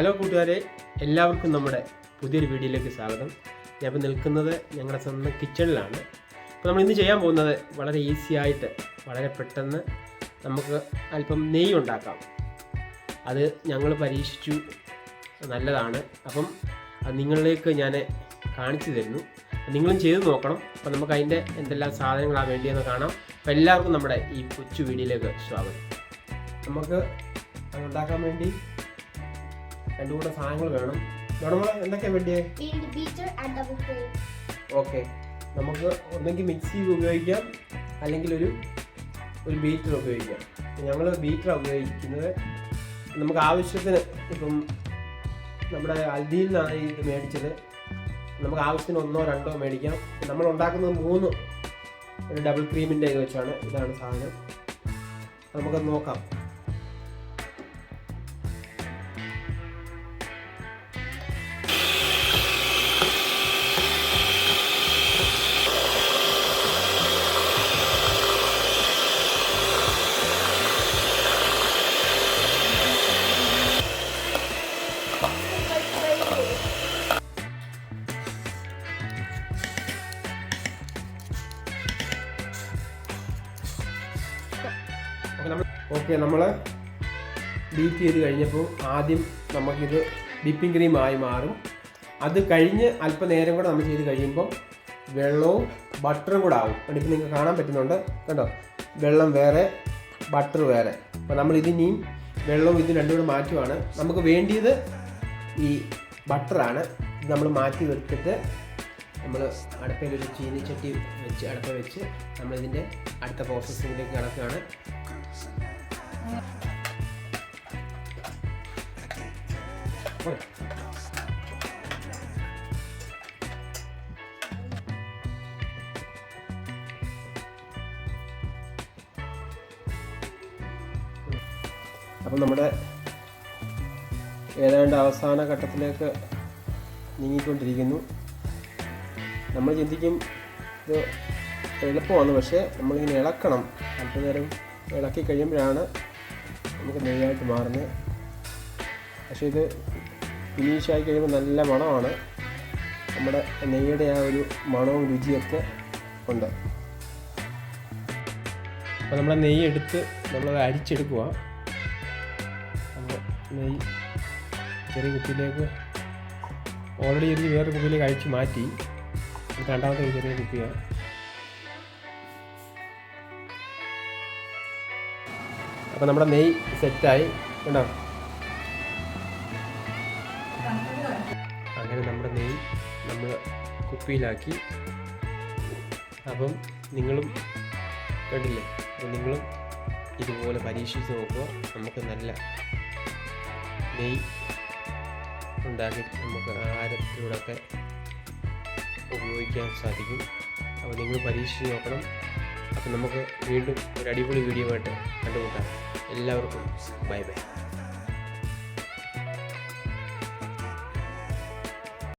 Hello കൂട്ടുകാരെ എല്ലാവർക്കും നമ്മുടെ പുതിയൊരു വീഡിയോയിലേക്ക് സ്വാഗതം. ഞാൻ നിൽക്കുന്നത് ഞങ്ങളുടെ സ്വന്തം കിച്ചണിലാണ്. അപ്പോൾ നമ്മൾ ഇന്ന് ചെയ്യാൻ പോകുന്നത് വളരെ ഈസി ആയിട്ട് വളരെ പെട്ടെന്ന് നമുക്ക് അല്പം നെയ്യ് ഉണ്ടാക്കാം. അത് ഞങ്ങൾ പരീക്ഷിച്ചു. നല്ലതാണ്. അപ്പം അത് നിങ്ങളിലേക്ക് ഞാൻ കാണിച്ചു തരുന്നു. നിങ്ങളും ചെയ്ത് നോക്കണം. അപ്പോൾ നമുക്ക് അതിന്റെ എന്തെല്ലാം സാധനങ്ങളാണ് വേണ്ടിയെന്ന് കാണാം. അപ്പോൾ എല്ലാവർക്കും നമ്മുടെ ഈ കൊച്ചു വീഡിയോയിലേക്ക് സ്വാഗതം. നമുക്ക് അത് ഉണ്ടാക്കാൻ വേണ്ടി രണ്ടു കൂടെ സാധനങ്ങൾ വേണം. വേണം എന്തൊക്കെയാണ് വേണ്ടിയേ. ഓക്കെ. നമുക്ക് ഒന്നെങ്കിൽ മിക്സി ഉപയോഗിക്കാം. അല്ലെങ്കിൽ ഒരു ഒരു ബീറ്റർ ഉപയോഗിക്കാം. ഞങ്ങൾ ബീറ്റർ ഉപയോഗിക്കുന്നത്. നമുക്ക് ആവശ്യത്തിന് ഇപ്പം നമ്മുടെ അൽദിയിൽ നിന്നാണ് ഇത് മേടിച്ചത്. നമുക്ക് ആവശ്യത്തിന് ഒന്നോ രണ്ടോ മേടിക്കാം. നമ്മൾ ഉണ്ടാക്കുന്നത് മൂന്ന് ഒരു ഡബിൾ ക്രീമിന്റെ ഇത് വെച്ചാണ് ഇതാണ് സാധനം. നമുക്കത് നോക്കാം. ഓക്കെ നമ്മൾ ഓക്കെ നമ്മൾ ബീറ്റ് ചെയ്ത് കഴിഞ്ഞപ്പോൾ ആദ്യം നമുക്കിത് വിപ്പിംഗ് ക്രീം ആയി മാറും. അത് കഴിഞ്ഞ് അല്പനേരം കൂടെ നമ്മൾ ചെയ്ത് കഴിയുമ്പോൾ വെള്ളവും ബട്ടറും കൂടെ ആവും. ഇപ്പം നിങ്ങൾക്ക് കാണാൻ പറ്റുന്നുണ്ട്. കണ്ടോ? വെള്ളം വേറെ ബട്ടർ വേറെ. അപ്പോൾ നമ്മൾ ഇതിനിയും വെള്ളവും ഇത് രണ്ടും കൂടെ മാറ്റുവാണ്. നമുക്ക് വേണ്ടിയത് ഈ ബട്ടറാണ് ഇത് നമ്മൾ മാറ്റി വെച്ചിട്ട് നമ്മൾ അടുപ്പയിൽ ഒരു ചീനിച്ചട്ടി വെച്ച് അടുപ്പ വെച്ച് നമ്മളിതിന്റെ അടുത്ത പ്രോസസ്സിങ്ങിലേക്ക് കടക്കുകയാണ്. അപ്പം നമ്മുടെ ഏതാണ്ട് അവസാന ഘട്ടത്തിലേക്ക് നീങ്ങിക്കൊണ്ടിരിക്കുന്നു. നമ്മൾ ചിന്തിക്കും ഇത് എളുപ്പമാണ് പക്ഷേ നമ്മളിങ്ങനെ ഇളക്കണം. അല്പനേരം ഇളക്കി കഴിയുമ്പോഴാണ് നമുക്ക് നെയ്യായിട്ട് മാറുന്നത്. പക്ഷേ ഇത് ഫിനിഷായി കഴിയുമ്പോൾ നല്ല മണമാണ്. നമ്മുടെ നെയ്യുടെ ആ ഒരു മണവും രുചിയൊക്കെ ഉണ്ട്. അപ്പോൾ നമ്മുടെ നെയ്യ് എടുത്ത് നമ്മളത് അരിച്ചെടുക്കുക നെയ്യ് ചെറിയ കുപ്പിയിലേക്ക് ഓൾറെഡി ഒരു വേറൊരു കുപ്പിയിലേക്ക് അഴിച്ച് മാറ്റി. രണ്ടാമത്തെ ചെറിയ കുപ്പിയാണ്. അപ്പോൾ നമ്മുടെ നെയ് സെറ്റായി. കണ്ടോ? അങ്ങനെ നമ്മുടെ നെയ് നമ്മൾ കുപ്പിയിലാക്കി. അപ്പം നിങ്ങളും കണ്ടില്ലേ? അപ്പം നിങ്ങളും ഇതുപോലെ പരീക്ഷിച്ച് നോക്കുമ്പോൾ നമുക്ക് നല്ല നെയ് ഉണ്ടാക്കി നമുക്ക് ആഹാരത്തിലൂടെയൊക്കെ ഉപയോഗിക്കാൻ സാധിക്കും. അപ്പോൾ നിങ്ങൾ പരീക്ഷിച്ച് നോക്കണം. അപ്പം നമുക്ക് വീണ്ടും ഒരു അടിപൊളി വീഡിയോ ആയിട്ട് കണ്ടുമുട്ടാം. എല്ലാവർക്കും ബൈ ബൈ